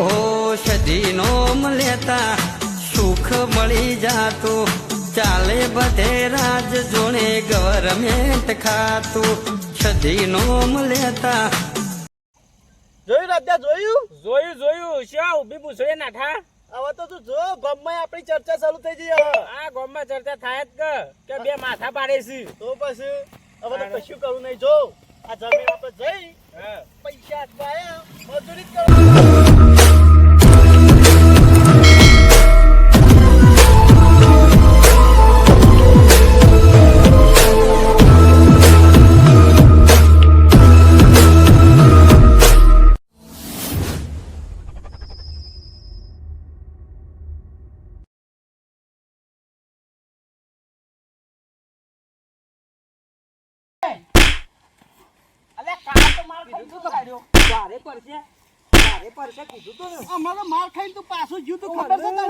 ઓ સદીનો લેતા સુખ મળી જાતું. ચાલે બધે રાજ જોણે ગવર્મેન્ટ ખાતું. સદીનો લેતા. જોયું રાજા જોયું? જોયું જોયું. શ્યા ઊભી પૂછો નાઠા હવે તો તું જો ગમમાં આપણી ચર્ચા ચાલુ થઈ ગઈ હવે. આ ગામમાં ચર્ચા થાય જ કે કે બે માથા પાડે છે. તો પછી? હવે તો કશું કરવું નહીં. જો આ જમીન આપણે જઈ પૈસા અટવાયા મજૂરી જ ભારે પડશે. ભારે પડશે કીધું તો ને. તો માર ખાઈને તું પાછું જ્યું તું ખબર છે. તને?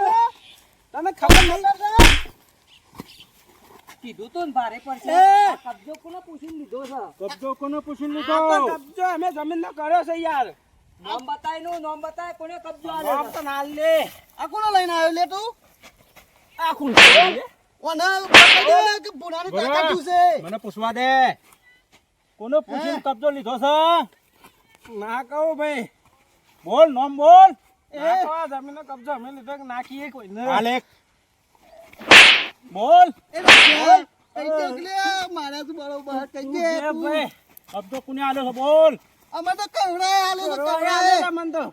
તને ખબર નહીં? કીધું તો ને ભારે પડશે. કબજો કોને પૂછીને લીધો છે? કબજો કોને પૂછીને આ કબજો અમે જમીન નો કર્યો છે યાર. નામ બતાયનું નામ બતાય કોને કબજો નામ તો ના લે. આ કોને લઈને આવ્યો લે તું? આ કોણ ઓને બતાવી દે કે પુરાની તાકાત છે? મને પૂછવા દે. કોનો પૂછીને કબજો લીધો છે? ના કહું ભાઈ. બોલ નોમ બોલ. એ. જમીનનો કબજો. અમે લીધો કે નાખીએ કોઈ ને. આલેખ બોલ. એ રાજા, કઈ દે કે લે, મારા તો બરોબર કઈ દે. ભાઈ. કબજો કોને આલ્યો છે? બોલ. અમે તો કવડાય આલુ તો કવડાય મન તો.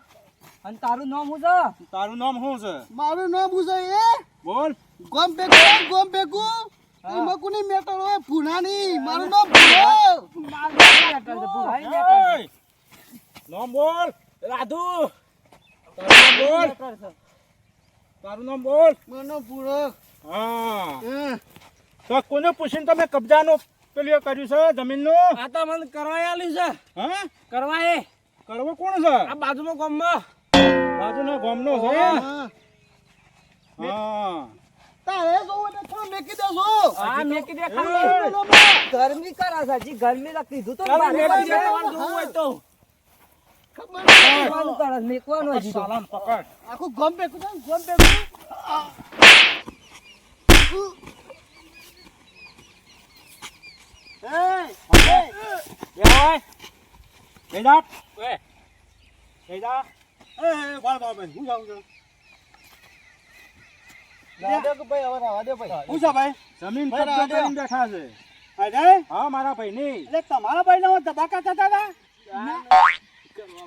અને તારું નામ શું છે? તારું નામ શું છે? મારું નામ પૂછો એ? બોલ. ગોમ ભેગું ગોમ ભેગું. એમાં કોની મેટર હોય? ભૂનાની. મારું નામ ભૂનો એય! નામ બોલ. રાધુ. તારું નામ બોલ. તારું નામ બોલ. મારું નામ હા. તો કોને પૂછીને તમે કબજાનો પેલું કર્યું છે? જમીનનું? આ તો મને કરવાય આલ્યું છે. હા? કરવાય કરવો કોણ છે? આ બાજુનો ગામમાં બાજુનો ગામનો છે? હા. હા. તારે જોવું તો થોડું મેકી દેસો આ મેં કીધું એ! ખાલી ગરમી કરા છે હજી ગરમી તો કીધું તો મેકી. દે. તમારે જોવું હોય તો. આખું ગોમ ભેગું છે ભેગું જમીન બેઠા છે હા મારા ભાઈ ની એટલે તમારા ભાઈ ના ધબાકા થતા હતા?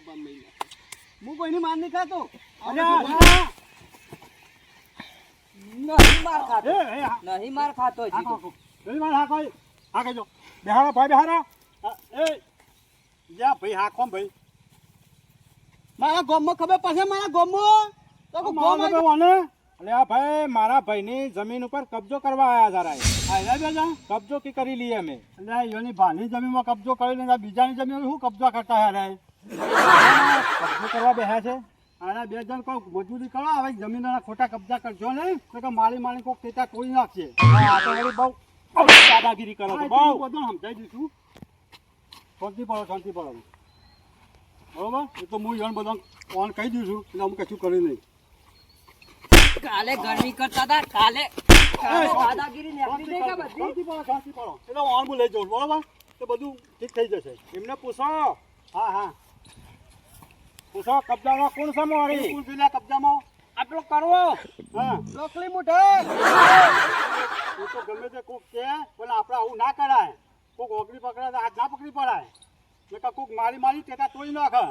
હું કોઈની માન નહીં ખાતો. નહીં માર ખાતો. એ એ નહીં માર ખાતો તો. માર હા કોઈ હા કહેજો. બેહારો ભાઈ બેહારા એ. જા ભાઈ હા કોમ ભાઈ. મારા ગોમો ખબર પડશે મારા ગોમો તો કે ગામ મારો ભાઈ વાને અલે આ ભાઈ મારા ભાઈની જમીન ઉપર કબજો કરવા આયા જરા બેજા કબજો કી કરી લઈએ અમે. એટલે યોની ભાની જમીનમાં કબજો કરી લે બીજાની જમીન શું કબજો કરતા હે રે? કબજો કરવા બેહ્યા છે? આના બે જણ કોઈ મજૂરી કરો હવે જમીનના ખોટા કબજા કરજો નહીં તો કે મારી માળી કોક ટેટા તોડી નાખશે. આ તો વળી બહુ દાદાગીરી કરો છો. બહુ. બધું સમજાઈ દીધું શાંતિ પડો શાંતિ પડો. બરોબર? એ તો હું જણ બધા ફોન કહી દઉં છું એટલે અમે કશું કર્યું નહીં. કાલે ગરમી કરતા હતા કાલે દાદાગીરી નીકળી ગઈ બધી. શાંતિ પડો શાંતિ પડો. એટલે હું આનું લઈ જાઉં બરોબર? તો બધું ઠીક થઈ જશે. એમને પૂછો. હા હા. પૂછો કબજામાં કોણ છે મારી બિલકુલ પેલા કબજામાં આટલો કરવો? હા. લોકલી તો ગમે તે કોક કે પણ આપણે આવું ના કરાય. કોક ઓગળી પકડાય તો હાથ ના પકડી પડાય. નકર કોક મારી મારી ટેટા તોડી નાખે.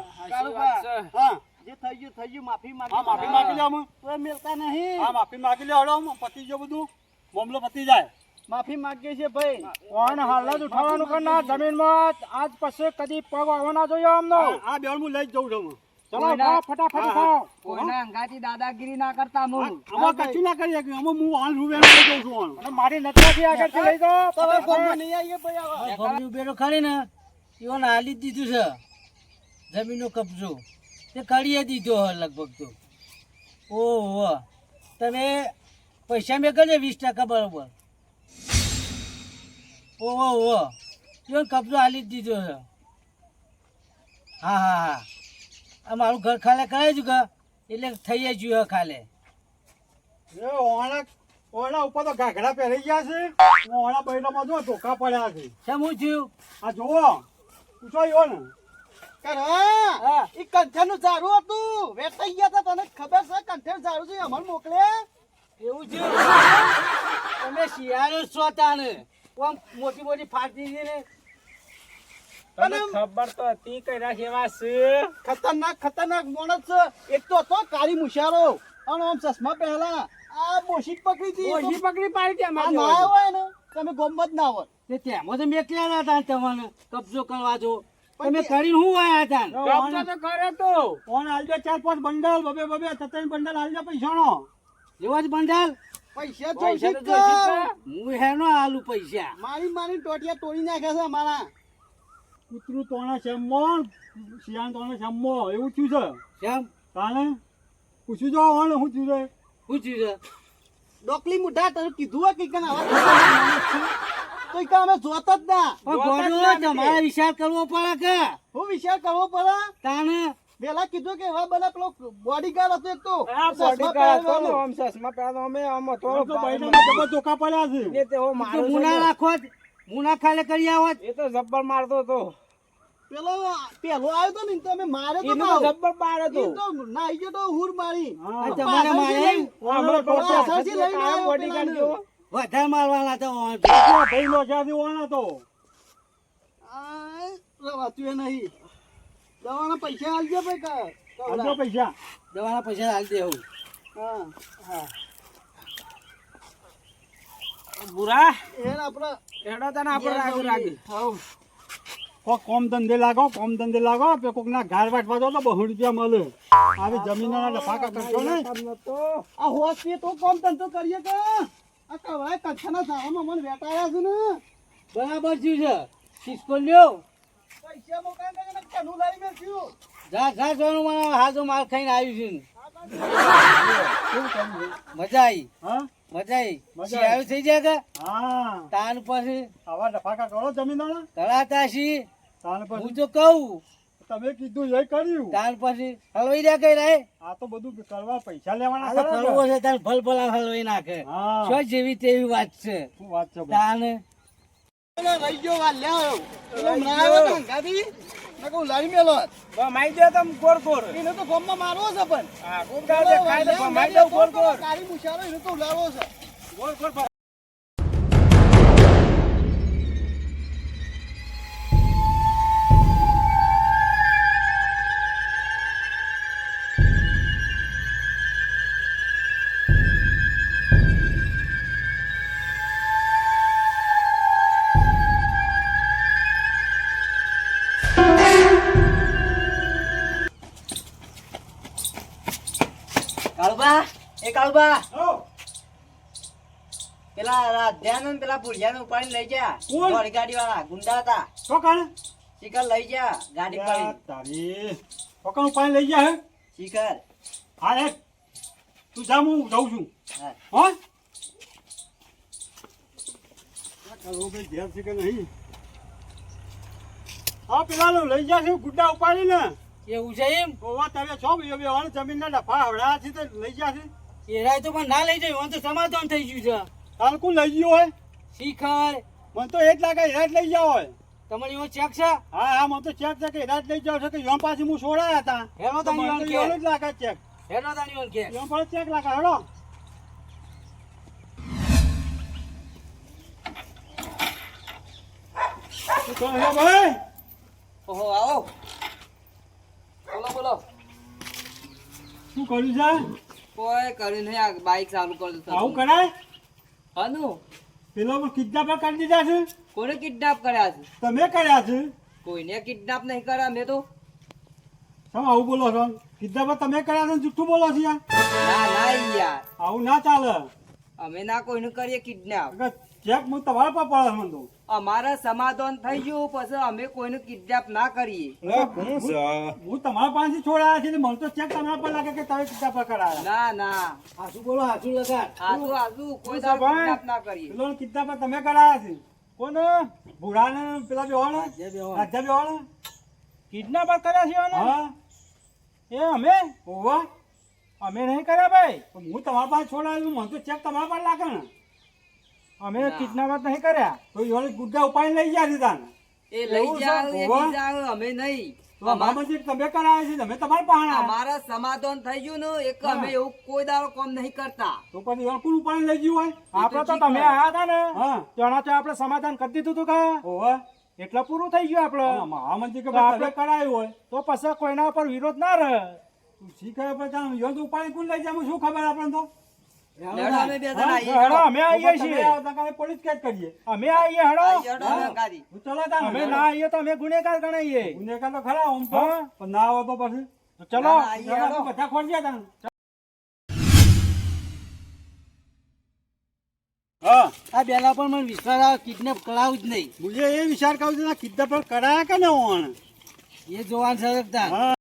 છે. હા. જે થઈ ગયું થઈ ગયું માફી માંગી હા માફી માંગી લે અમે તો મેલતા નહીં. હા માફી માંગી લે હડો પતી ગયો બધું. મામલો પતી જાય. માફી માંગીએ છીએ ભાઈ. કોણ હાલ જ ઉઠાવવાનું કરના જમીનમાં? આજ પછી કદી પગ આવવાના જોઈએ અમનો આ- આ બેળ હું લઈ જ જઉં છું. ચલો ખાઓ, ફટાફટ ખાઓ. કોઈના અંગાથી દાદાગીરી ના કરતા હું આમાં કશું ના કરી શકીએ. આમાં હું વાન રૂપિયા લઈ જઉં છું અને મારી નજરથી આગળથી લઈ જાઓ. તમે ગામમાં નહીં આવીએ ભાઈ હવે. ઉભેરો ખરી ને એઓને હાલી દીધું છે. જમીનનો કબજો. તે કાઢીએ દીધો હે લગભગ તો. ઓહો. તમે પૈસા મેં કરજે વીસ ટકા બરોબર. ઓહો. ઓહો એનો કબજો હાલી જ દીધો છે. હા હા હા. આ મારું ઘર ખાલે કરાવી છું કે એટલે થઈ જ ગયું ખાલે. એ ઓણા ઓણા ઉપર તો ઘાઘરા પહેરી ગયા છે. ઓણા બૈરામાં જો ધોકા પડ્યા છે. શું હું થયું? આ જુઓ. પૂછો યો ને હા. એ કંઠેરનું ઝાડું હતું. વેચાઈ ગયા હતા તને ખબર છે? કંઠેર ઝાડું છે અમર મોકલે. એવું છે? તમે શિયાળો છો તાને આમ મોટી મોટી ફાટી ને. તને ખબર તો હતી કઈ કેવા છે? ખતરનાક ખતરનાક માણસ છે. એક તો હતો કાળી મુશારો અને આમ ચશ્મા પહેલા. આ બોશી પકડી હતી. બોશી પકડી પાડી ત્યાં ના હોય ને તમે ગોમત ના હોય. તે તેમાં તો મેં હતા તમને કબજો કરવા જો. તમે કરીને હું આયા હતા તો કરે તો. ઓણ આલજો ચાર પાંચ બંડલ બબે બબે ત્રણ બંડલ આલજો પૈસાનો. એવા જ બંડલ? પૈસા તો હું હેનો આલુ પૈસા. મારી મારી ટોટિયા તોડી નાખ્યા છે અમારા. કૂતરું તોણા શેમો શિયાળ તોણા શેમો એવું થયું છે? શેમ? તાને પૂછ્યું જો ઓણ શું થયું છે? પૂછ્યું છે? ડોકલી મુઢા તને કીધું હોય કઈ છે. તો કે અમે જોતા જ ના. પણ તમારે વિચાર કરવો પડે કે? હું વિચાર કરવો પડે? તાને પેલા કીધું કે એવા બધા પેલો બોડીગાર્ડ હતો એક તો. બોડીગાર્ડ હતો ને, આમ ચશ્મા અમે આમ તો જબર પડ્યા છે. તો મારો મુના રાખો જ. મુના ખાલે કરી આવો એ તો જબ્બર મારતો હતો. પેલો પેલો આવ્યો તો ને ઈ તો અમે માર્યો તો. તો જબ્બર માર તો નાઈ ગયો તો હુર મારી. આ તમારે મારે? હમણાં તો પાછળથી લઈને આવ્યો બોડી. જેવો. વધારે મારવાના તો ભાઈ નો ઓણ હતો? આ રવાતું એ નહીં. દવાના પૈસા આલજો ભાઈ કા આલજો પૈસા. દવાના પૈસા આલજે હું. હા હા. બુરા એને આપણે હેડો તને આપણે કોક કોમ ધંધે લાગો કોમ ધંધે લાગો પે કોક ના ઘર વાટવા દો તો બહુ રૂપિયા મળે. આવી જમીનના લફાકા કરશો ને આ હોસ્પિટલ તો કોમ ધંધો કરીએ કે? આ કવાય કચ્છના ધાવામાં મને વેટાયા છે ને. બરાબર થયું છે. શિસ્કો લ્યો. પૈસા મોકલાય ને એને કનું મે મેલ્યું જા જા સોનું મને હાજો માલ ખાઈને આવ્યું છે? મજા આવી? હા? મજા આવી થઈ જાય કે? હા. તાન પછી આવા લફાકા કરો જમીનના તળાતા છી તાન હું તો કહું. તમે કીધું એ કર્યું. તાન પછી હલવાઈ રહ્યા કઈ રહે? આ તો બધું કરવા પૈસા લેવાના આ કરવો છે હલવાઈ નાખે. હા. જેવી તેવી વાત છે? શું વાત છે તાન રહી ગયો વા લ્યા. આવ્યો તો હંગાથી કહું લાવી મેલો માઈ દે તમ ગોળ ગોળ એને તો ગોમમાં મારવો છે પણ. હા કોક દાડો દેખાય તો ભમાઈ દે ગોળ ગોળ કાળી મુશારો એને તો ઉલાડવો છે. ગોળ ગોળ એ કાળુબા પેલા રાધ્યાન પેલા ઉપાડીને લઈ જા કોણ? ગાડી ગાડી વાળા ગુંડા હતા. શું? શિખર લઈ જા ગાડી પાડી તારી. પકડું પાણી લઈ ગયા હે? શિખર. હા હે તું જા હું જઉં છું. હા. ભાઈ ઘેર છે કે નહીં. હા પેલા લઈ ગયા છે ઉપાડીને. એવું છે એમ? ઓવા તમે છો ભાઈ જમીન ના ડફા હવડા છે તો લઈ જા છે. એરાય તો પણ ના લઈ જાય તો સમાધાન થઈ ગયું છે. કાલ કોણ લઈ ગયો હોય? શિખર. મને તો એ જ લાગે હેરાટ લઈ જાવ હોય. તમારી એવો ચેક છે? હા હા મને તો ચેક છે કે હેરાટ લઈ જાવ છે કે યોમ પાછી હું છોડાયા હતા? હેરો તો તાની કે જ લાગે ચેક હેલો તાની કે યોમ પર ચેક લાગે હેડો શું હે ભાઈ? ઓહો આવો. બોલો બોલો. શું કર્યું છે? કોઈ કર્યું નહીં. આ બાઈક ચાલુ કરી આવું કરાય? અનુ પેલો કિડનેપ કરી દીધા છે? કોને કિડનેપ કર્યા છે? તમે કર્યા છે. કોઈને કિડનેપ નહીં કર્યા મેં તો. તમે આવું બોલો છો. કિડનેપ તમે કર્યા છે ને જુઠ્ઠું બોલો છો યાર? ના ના યાર. આવું ના ચાલે. અમે ના કોઈને કરીએ કિડનેપ ચેક હું તમારા પર પડે છે અમારે સમાધાન થઈ ગયું પછી અમે કોઈનું કિડનેપ ના કરીએ. હું તમારા પાસે છોડાયા છે ને મને તો ચેક તમારા પર લાગે કે તમે કિડનેપ કરાયા. ના ના. હાસુ બોલો હાસુ લગા આજુ આજુ કોઈ? કિડનેપ ના કરીએ. પેલો કિડનેપ તમે કરાયા છે. કોને? ભૂરાને પેલા બેહો. રાજા બેવાને. કિડનેપ કર્યા છે હા. એ અમે? ઓવા અમે નહીં કર્યા ભાઈ? હું તમારા પાસે છોડાયું મને તો ચેક તમારા પર લાગે ને. અમે કિડનેપ નહીં કર્યા. તો એ ગુડ્ડા ઉપાડી લઈ ગયા દીધા એ લઈ? જાઓ એ લઈ જાઓ અમે નહીં. તમે કરાવે છે તમે તમારા પાણા અમારા સમાધાન થઈ ગયું ને એક અમે એવું કોઈ દાડો કોમ નહીં કરતા. તો પછી કોણ ઉપાડી લઈ ગયું હોય? આપણે તો તમે આયા હતા ને ચણા ત્યાંના આપણે સમાધાન કરી દીધું હતું કા ઓવે એટલે પૂરું થઈ ગયું આપણે. મહામંત્રી કે આપણે- આપણે કરાયું હોય તો પછી કોઈના પર વિરોધ ના રહે. શીખે પછી યોગ ઉપાડી કોણ લઈ જાય? શું ખબર આપણને તો? ગુનેગાર ગણાઈએ. ગુનેગાર તો ખરા હા. પણ ના આવો તો પછી? ચલો. બધા. આ બેલા પણ મને વિશ્વાસ આવે કિડનેપ કરાવું જ નહીં. મુજે એ વિચાર કરું છું કિડનેપ પણ કરાયા કે ને ઓણ એ જોવાનું સરકતા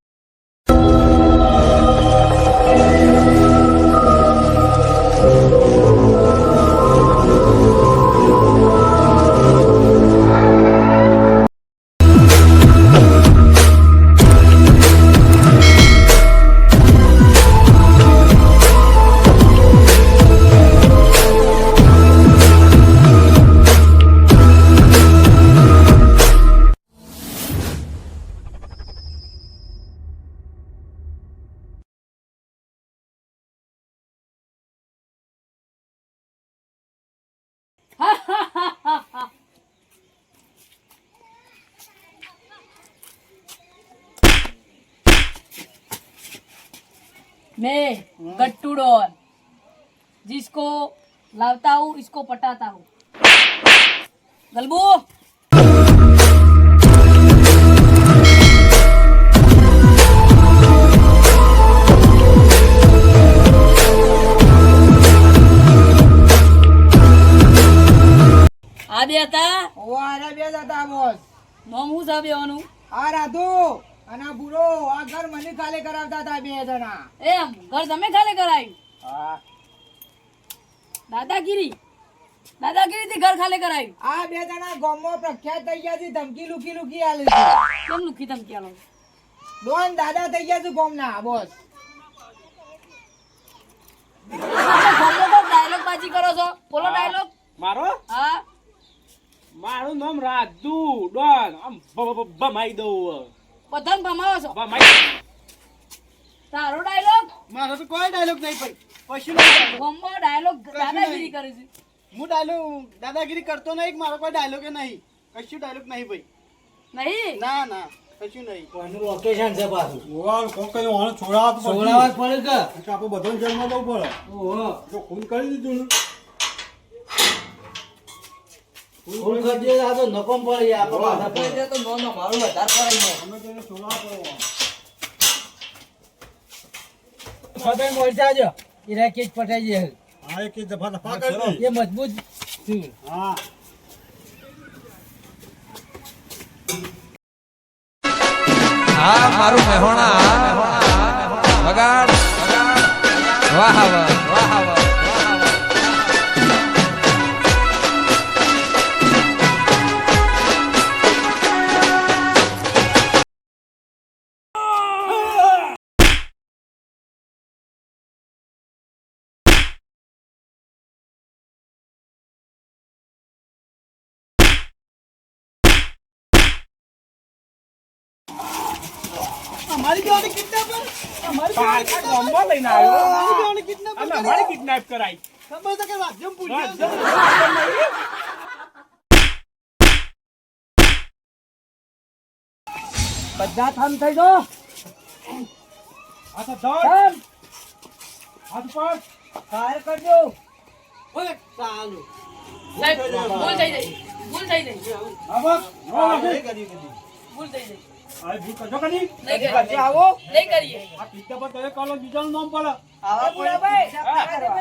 मैं गट्टू डॉन जिसको लाता हूँ इसको पटाता हूँ गलबू આ બે હતા ઓ આરા બે જ હતા બોસ નોમ હું સાહેબ એવાનું આ રાધુ અને આ બુરો આ ઘર મને ખાલી કરાવતા હતા બે જણા. એ ઘર તમે ખાલી કરાવ્યું? હા. દાદાગીરી? દાદાગીરી થી ઘર ખાલી કરાવ્યું? આ બે જણા ગામમાં પ્રખ્યાત થઈ ગયા છે ધમકી લુકી લુકી આલે છે. કેમ લુકી ધમકી આલો? ડોન દાદા થઈ ગયા છે ગામના બોસ. ડાયલોગ બાજી કરો છો. બોલો ડાયલોગ મારો? હા. મારું નામ રાજુ ડોન. આમ ભમાઈ દઉં બધાને ભમાવો છો તારો ડાયલોગ મારો તો કોઈ ડાયલોગ નહીં ભાઈ કશું નહીં ડાયલોગ દાદાગીરી કરે છે. હું ડાયલોગ દાદાગીરી કરતો નહીં મારો કોઈ ડાયલોગ નહીં. કશું ડાયલોગ નહીં ભાઈ. નહીં? ના ના કશું નહીં. કોઈનું લોકેશન છે પાછું. ઓવા કઈ ઓણ પડે કે? આપણે બધાને જેલમાં જવું પડે. ઓહો. જો ખૂન કરી દીધું દે આ તો નકોમ પડી માથા પર. એટલે તો નો નો મારું વધારે અમે તેને પડે મોર જાજો એ રાકેશ પટાઈ જાય હા એક એક દફા દફા કરી એ મજબૂત છું. હા. હા મારું મહેણા વાહ વાહ વાહ. અમારી બેવાની કિડનેપ મારી પાછા ગામમાં લઈને આવ્યો. મારી બેવાની કિડનેપ અને મારી કિડનેપ કરાઈ ખબર તો કે રાજ્યમ પૂછ્યું બધા થામ થઈ જો આ તો ધર. હાથ ઉપર. ફાયર કરજો. ઓય ચાલુ. સાહેબ ભૂલ થઈ ગઈ. ભૂલ થઈ ગઈ. હા નો નથી. ભૂલ થઈ ગઈ પર મારી ભૂલ થઈ ગઈ.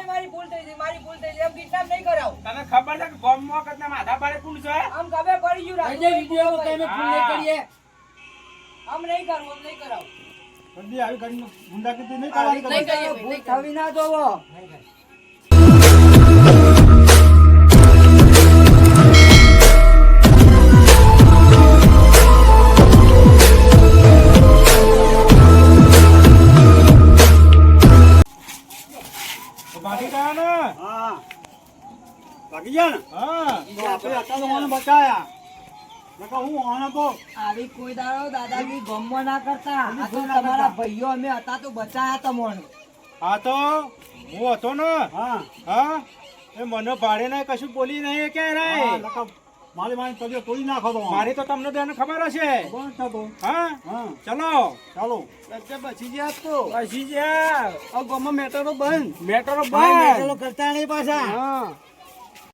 મારી ભૂલ થઈ ગઈ એમ કિડનેપ નહીં કરાવ. તને ખબર નહીં કે જવાના હા. ભાગી ગયા ને? હા. આપણે અત્યારે મને બચાયા કોઈ દાડો દાદાગીરી ગમો ના કરતા. આ અમે હતા તો બચાયા તમને. હા તો હું હતો ને? હા. હા? એ મને ભાડે ને કશું બોલી નહીં કે રે મારી મારી તબિયત તોડી નાખો તો. મારી તો તમને બેન ખબર હશે. હા? હા. ચલો. ચાલો. બચી ગયા તો પછી ગયા. આ ગામમાં મેટરો બંધ. મેટરો બંધ મેટરો કરતા નહીં પાછા. હા.